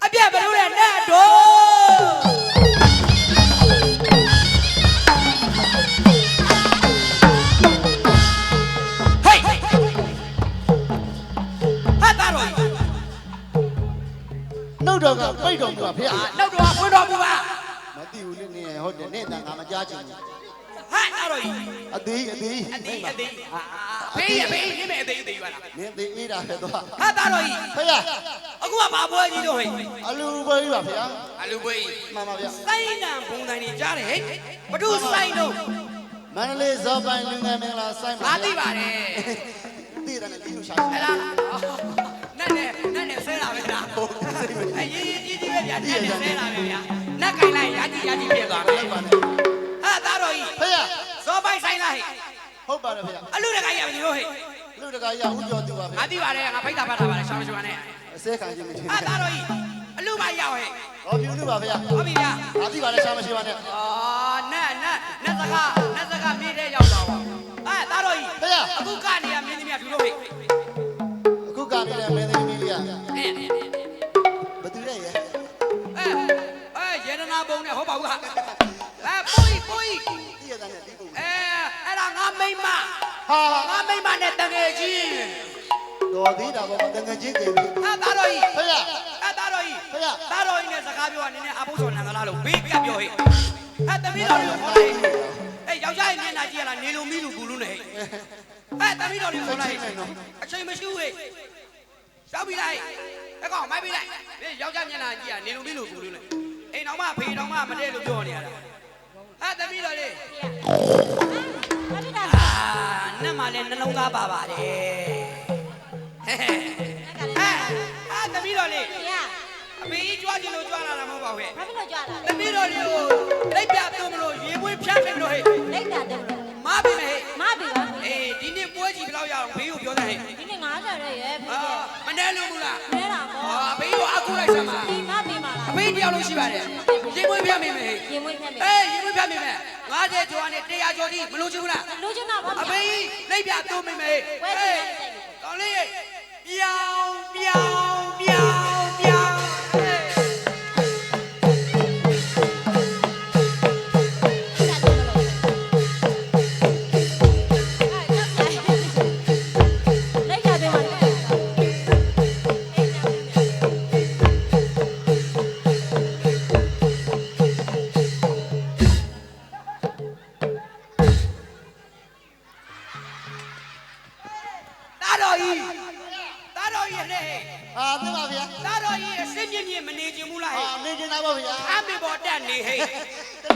အပြက်ဘလို့လဲနဲ့တော့ဟေးဟာတာတော့နှုတ်တော်ကပိတ်တော်မူပါဖေအာနောက်တော့ဖွင့်တော်မူပါ မသိဘူးလေနေဟုတ်တယ်နဲ့တန်ငါမကြားချင်ဘူး ဟာတာတော့အသေးအသေးအသေးအသေးဘေးရဘေးရမေအသေးအသေးပါလားနင်းသေးအေးတာပဲတော့ဟာတာတော့ဖေအခုကဘာပွဲကြီးတော့ဟဲ့အလူပဲပါဖေအလူပွဲမှန်ပါဗျစိုင်းနံဘုံတိုင်းကြီးကြားတယ်ဟဲ့ဘဒုစိုင်းတော့မန္တလေးဇော်ပိုင်လူငယ်မင်္ဂလာဆိုင်ပါငါသိပါတယ်သိတယ်နဲ့ဒီလိုရှာဟဲ့လားနဲ့နဲ့နဲ့နဲ့ဆဲတာပဲလားအရေးကြီးကြီးပဲဗျာနဲ့နဲ့ဆဲတာပဲဗျာနက်ကင်လိုက်ရာကြီးရာကြီးပြသွားမယ်လိုက်ပါနဲ့ဟာတာတော့ကြီးဖေဇော ပိုင်ဆိုင်လားဟဲ့ဟုတ်ပါတယ်ဖေအလူတကကြီးရပြီလို့ဟဲ့လူတကာရဦးကျော်သူပါဖေငါသိပါတယ်ငါဖိုက်တာပတ်တာပါတယ်ရှောင်းရှောင်းနဲ့အစဲခံခြင်းမချင်းဟာတာတော့ကြီးအလူမရောက်ဟဲ့ဟောပြူလူပါဖေဟုတ်ပြီဗျာအာသိပါလေရှာမရှိပါနဲ့အာနတ်နတ်နတ်စကားနတ်စကားမြေးတဲ့ရောက်တော့အဲတာတော့ကြီးဖေအခုကနေရမင်းသမီးကဖြူလို့ဟဲ့အခုကနေတဲ့မင်းသမီးလေးကအဲဘသူလဲရဲ့အဲအဲရေနနာဘုံနဲ့ဟောပါဘူးဟာ ငါမိမ့်မနဲ့တငယ်ချင်းတော်သေးတာပေါ့တငယ်ချင်းတင်ပြီအဲသားတော်ကြီးဖေအဲသားတော်ကြီးဖေသားတော်ကြီးနဲ့စကားပြောတာနည်းနည်းအဖို့စော်နံကလားလို့ဘေးကပ်ပြောဟဲ့အဲသမီးတော်လေးကိုခေါ်လိုက်အဲယောက်ျားရဲ့မျက်နှာကြည့်ရလားနေလုံးမီလူဘူးလူနဲ့ဟဲ့အဲသမီးတော်လေးကိုခေါ်လိုက်အချိန်မရှိဘူးဟဲ့ရှောက်ပြီးလိုက်အကောင်မိုက်ပြီးလိုက်ဒီယောက်ျားမျက်နှာကြည့်ရနေလုံးမီလူဘူးလူနဲ့အိမ်တော်မဖေတော်မမတည့်လို့ပြောနေရတာအဲသမီး လည်းနှလုံးသားပါပါတယ်ဟဲ့ဟဲ့အဲအာသမီးတော်လေးလဲရအမေကြီးကြွားချင်လို့ကြွားလာတာမဟုတ်ပါဘူးဟဲ့ဘာဖြစ်လို့ကြွားလာသမီးတော်လေးကိုလက်ပြသွင်းမလို့ရေပွေးဖြတ်မယ်လို့ဟဲ့လိုက်တာတယ်လို့မပြီမယ်ဟဲ့မပြီပါဘူးအေးဒီနေ့ပွဲကြီးဘယ်လောက်ရအောင်ဘေးကိုပြောတယ်ဟဲ့ဒီနေ့90ရဲ့ရဲ့ဖေအာရဲ့မနှဲလို့ဘူးလားနဲတာပေါ့အာဘေးကိုအခုလိုက်စမ်းပါဒီမပြီမှာလားအမေတယောက်လို့ရှိပါတယ်ရေပွေးဖြတ်မယ်ဟဲ့ရင်မွေးဖြတ်မယ်အေးရေပွေးဖြတ်မယ် 90ကျော်နဲ့100ကျော်ဒီမလို့ချင်ဘူးလားလူချင်းတော့ဘာအဖြစ်မေကြီးလက်ပြသွင်းမယ်ဟဲ့ဝဲစီလိုက်တယ်ကောင်းလေး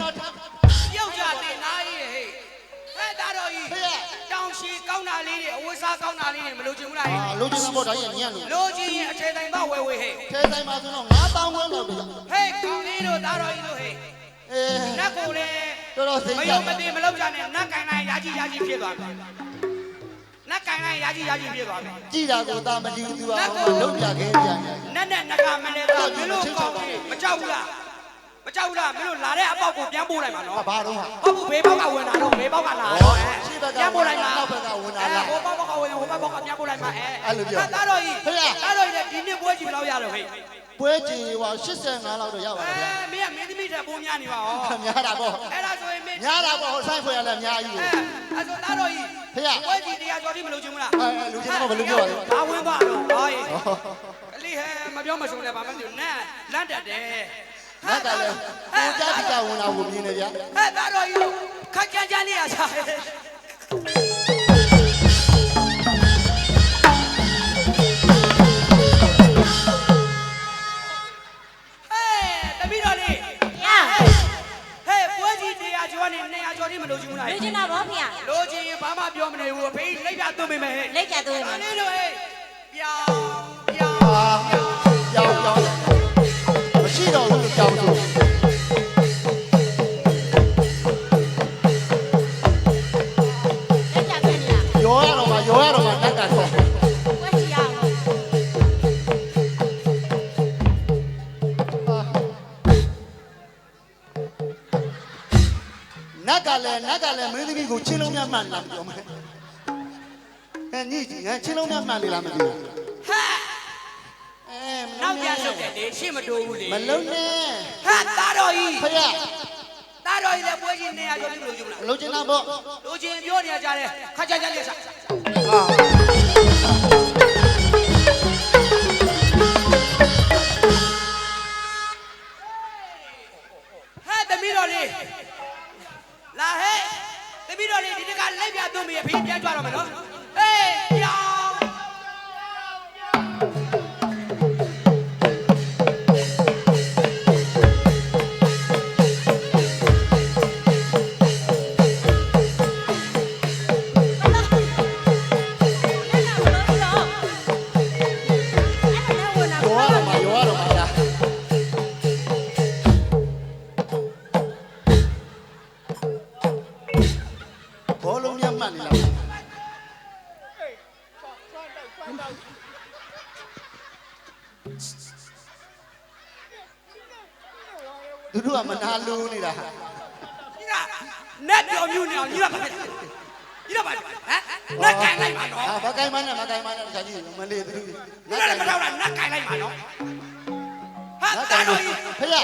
တော်ထားယောက်ျားတင်သားကြီးဟဲ့ဟဲ့တာတော်ကြီးဖေရတောင်ရှိကောင်းတာလေးတွေအဝတ်စားကောင်းတာလေးတွေမလို့ချင်ဘူးလားဟဲ့ဟာလူချင်းတော့ဒါကြီးညံ့လို့လို့ချင်ရင်အခြေတိုင်းတော့ဝဲဝဲဟဲ့ထဲဆိုင်မှာဆိုတော့9000ဝန်းလို့ဗျာဟဲ့ကောင်းလေးတို့တာတော်ကြီးတို့ဟဲ့အေးနတ်ကိုလည်းတော်တော်သိမကြယုံမသိမလောက်ကြနဲ့နတ်ကန်လိုက်ရာကြီးရာကြီးဖြစ်သွားမယ်နတ်ကန်လိုက်ရာကြီးရာကြီးဖြစ်သွားမယ်ကြည်တာကိုသာမကြည့်သူကဟိုလုံးပြခဲ့ပြန်တယ်နက်နဲ့နကမလဲကမင်းတို့ကောင်းတယ်မကြောက်ဘူးလား မကြောက်ဘူးလားမင်းတို့လာတဲ့အပေါက်ကိုပြန်ပို့လိုက်ပါနော်ဟာဘာတော့ဟာဟုတ်ဘူးဘေးပေါက်ကဝင်လာတော့ဘေးပေါက်ကလာဟောတော့ရှေ့ဘက်ကပြန်ပို့လိုက်ပါနောက်ဘက်ကဝင်လာလားဟိုပေါက်ကဝင်ဟိုဘက်ပေါက်ကပြန်ပို့လိုက်ပါအဲအဲ့လိုပြောသားတော်ကြီးဖေရသားတော်ကြီးဒီနှစ်ပွဲကြီးဘယ်လောက်ရတော့ဟဲ့ပွဲကြည်ဟော85လောက်တော့ရပါအဲလားဗျာမင်းကမင်းသမီးတက်ပိုးများနေပါဟောများတာပေါ့အဲ့ဒါဆိုရင်မင်းများတာပေါ့ဟိုဆိုင်ဖွယ်ရလဲအများကြီးအဲကိုအဲ့ဆိုသားတော်ကြီးဖေရပွဲကြီးတရားကျော်တိမလို့ချင်ဘူးလားအဲလူချင်းတော့ဘယ်လိုပြောရလဲဘာဝင်သွားတော့ဟောရေကလေးဟဲမပြောမဆုံးလည်းဘာမှမပြောနဲ့လန့်တက်တယ် နတ်ကလည်းကိုကြတိကဝင်လာကိုမြင်နေဗျာဟဲ့သားတော်ကြီးခက်ကြမ်းကြမ်းလေးရစားဟဲ့တပည့်တော်လေးရဟဲ့ပွဲကြီးတရားကျော်နေ200ကျော်တိမလို့ချင်ဘူးလားလူချင်းတော့ဘာဖေလိုချင်ရင်ဘာမှပြောမနေဘူးဖေးလိုက်ပြသွတ်မိမယ်ဟဲ့လိုက်ကြတော့ဒါလေးတို့ဟဲ့ပြောင်းပြောင်းဟာကြောင်ကြောင် ကလည်းမင်းသမီးကိုချင်းလုံးများမှန်လားမပြောမယ်အဲညီကြီးငါချင်းလုံးများမှန်ပြီလားမသိဘူးဟဲ့အဲနောက်ပြန်ဆုပ်တယ်လေရှေ့မတိုးဘူးလေမလုံးနဲ့ဟာသားတော်ကြီးဖရသားတော်ကြီးလည်းပွဲချင်းနေရကြော်လို့လို့ယူမလားလုံးချင်တာပေါ့လူချင်းပြောနေရကြတယ်ခါကြကြလက်စားဟာဟဲ့ ကမနာလူနေတာညီလာနက်ပြောမြူနေအောင်ညီလာပါညီလာပါဟမ်နက်ကန်လိုက်ပါနော်အာဘာကိုင်းမနဲ့မကိုင်းမနဲ့တခြားကြီးမလေးသူညီလာလည်းမတော့တာနက်ကန်လိုက်ပါနော်ဟာနတ်တာကိုတော်င်းကြီးဖရ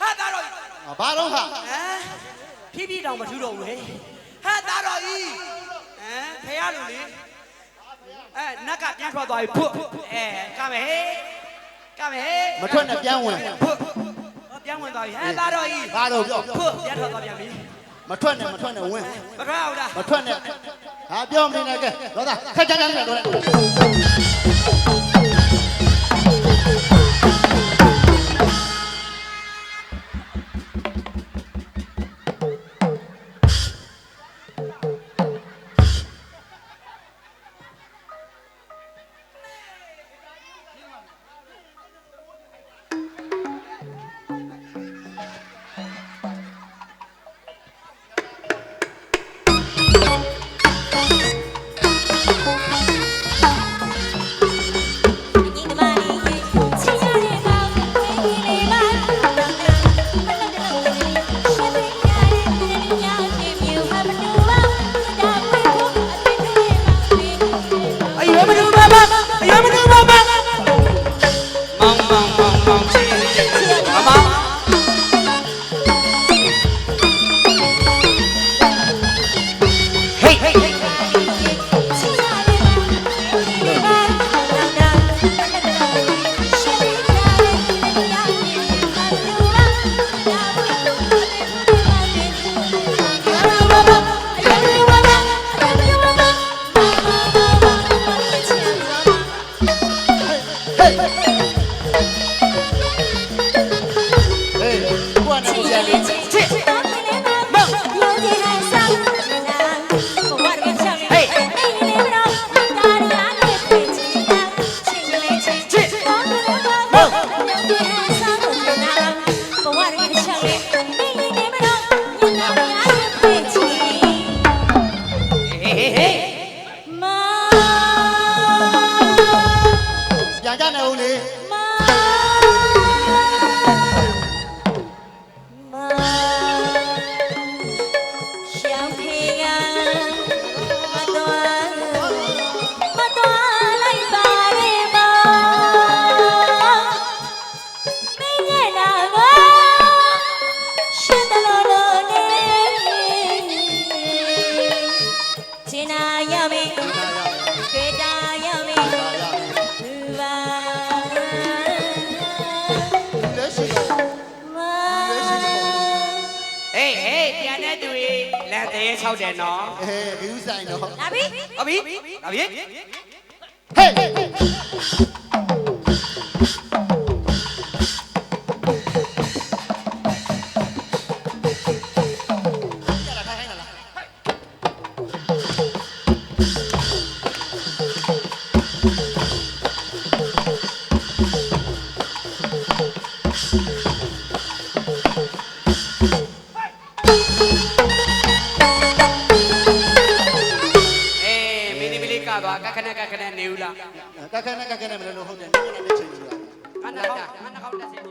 ဟာတာတော်ကြီးဘာတော့ဟာဟမ်ဖြည်းဖြည်းတောင်မထူးတော့ဘူးလေဟာတာတော်ကြီးဟမ်ဖရလို့လေအဲနက်ကပြန်ထွက်သွားပြီဖွတ်အဲကမယ်ဟေးကမယ်ဟေးမထွက်နဲ့ပြန်ဝင်ဖွတ် ပြန်ဝင်သွားပြီဟဲ့တာတော်ကြီးဘာတော့ပြောဖွတ်ပြန်ထွက်သွားပြန်ပြီမထွက်နဲ့မထွက်နဲ့ဝင်မထွက်အောင်လားမထွက်နဲ့ဟာပြောမနေနဲ့ကဲတော့ဒါခက်ကြကြနဲ့တော့ Hey! ရမေခေတာရမေလူပါလက်ရှိတော့မာဟေးဟေးပြန်တဲ့သူတွေလက်သေးချောက်တယ်နော်အဲဘူးဆိုင်တော့လာပြီဟုတ်ပြီလာပြီဟေး နဲ့နေဦးလားကခနဲ့ကခနဲ့မလို့ဟုတ်တယ်ဒီကနေ့ချိန်ကြီးပါမနှောင်းမနှောင်းတက်စီပါ